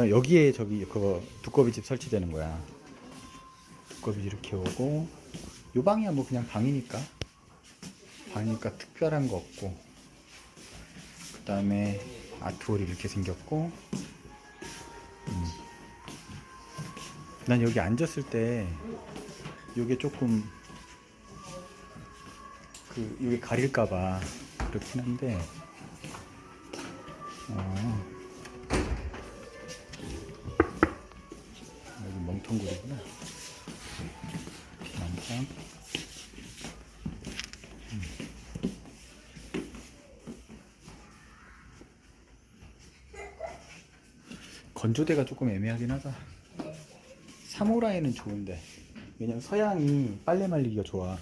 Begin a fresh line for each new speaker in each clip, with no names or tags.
그다음에 여기에 저기 그거 두꺼비 집 설치되는 거야. 두꺼비 이렇게 오고 요 방이야 뭐 그냥 방이니까 방이니까 특별한 거 없고 그 다음에 아트홀이 이렇게 생겼고 음. 난 여기 앉았을 때 요게 조금 그 이게 가릴까봐 그렇긴 한데 어. 여기 멍텅구리구나. 난장 음. 건조대가 조금 애매하긴 하다. 3호라인은 좋은데. 왜냐면 서양이 빨래 말리기가 좋아.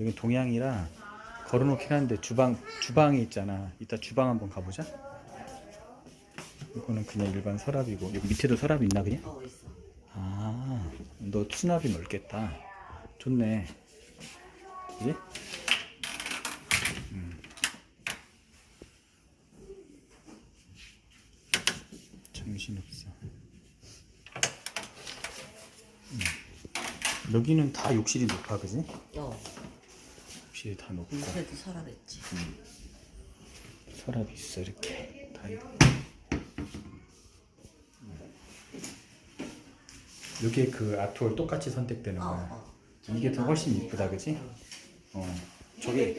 여기 동양이라 걸어놓긴 하는데 주방 주방에 있잖아. 이따 주방 한번 가보자. 이거는 그냥 일반 서랍이고. 여기 밑에도 서랍 있나 그냥? 너 수납이 넓겠다. 좋네. 그지? 음. 정신없어. 음. 여기는 다 욕실이 높아, 그지?
어.
욕실이 다 높고.
인터넷도 서랍했지.
서랍이 있어, 이렇게. 다 있고. 이게 그 아트홀 똑같이 선택되는
어,
거야.
어.
이게 더 훨씬 이쁘다, 그지? 어. 저기